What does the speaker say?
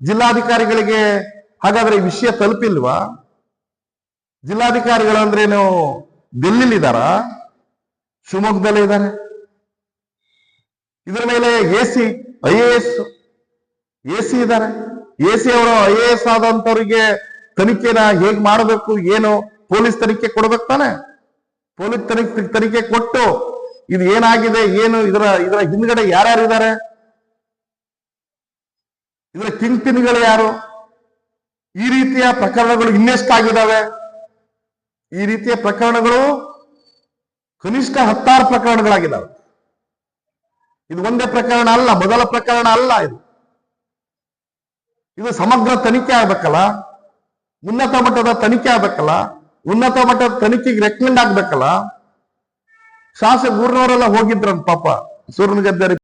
ಜಿಲ್ಲಾಧಿಕಾರಿಗಳಿಗೆ ಹಾಗಾದ್ರೆ ಈ ವಿಷಯ ತಲುಪಿಲ್ವಾ? ಜಿಲ್ಲಾಧಿಕಾರಿಗಳಂದ್ರೇನು ದಿಲ್ಲಿಲಿದಾರ ಶಿವಮೊಗ್ಗದಲ್ಲೇ ಇದ್ದಾರೆ. ಇದರ ಮೇಲೆ A C, I A S, A C ಇದ್ದಾರೆ. ಎ ಸಿ ಅವರು ಐ ಎ ಎಸ್ ಆದಂತವರಿಗೆ ತನಿಖೆನ ಹೇಗ್ ಮಾಡಬೇಕು, ಏನು ಪೊಲೀಸ್ ತನಿಖೆ ಕೊಡ್ಬೇಕು ತಾನೆ? ಪೊಲೀಸ್ ತನಿಖೆ ತನಿಖೆ ಕೊಟ್ಟು ಇದು ಏನಾಗಿದೆ, ಏನು, ಇದರ ಇದರ ಹಿಂದ್ಗಡೆ ಯಾರ್ಯಾರು ಇದ್ದಾರೆ ಇದರ ಕಿಂಗ್ ಪಿನ್ಗಳು ಯಾರು? ಈ ರೀತಿಯ ಪ್ರಕರಣಗಳು ಇನ್ನೆಷ್ಟಾಗಿದ್ದಾವೆ ಈ ರೀತಿಯ ಪ್ರಕರಣಗಳು ಕನಿಷ್ಠ ಹತ್ತಾರು ಪ್ರಕರಣಗಳಾಗಿದ್ದಾವೆ. ಇದು ಒಂದೇ ಪ್ರಕರಣ ಅಲ್ಲ, ಮೊದಲ ಪ್ರಕರಣ ಅಲ್ಲ ಇದು. ಇದು ಸಮಗ್ರ ತನಿಖೆ ಆಗ್ಬೇಕಲ್ಲ? ಉನ್ನತ ಮಟ್ಟದ ತನಿಖೆ ಆಗ್ಬೇಕಲ್ಲ? ಉನ್ನತ ಮಟ್ಟದ ತನಿಖೆಗೆ ರೆಕಮೆಂಡ್ ಆಗ್ಬೇಕಲ್ಲ? ಶಾಸಕ ಊರ್ನವರೆಲ್ಲ ಹೋಗಿದ್ರಂತ ಪಾಪ. ಸೂರ್ಯನಗದ್ದೆ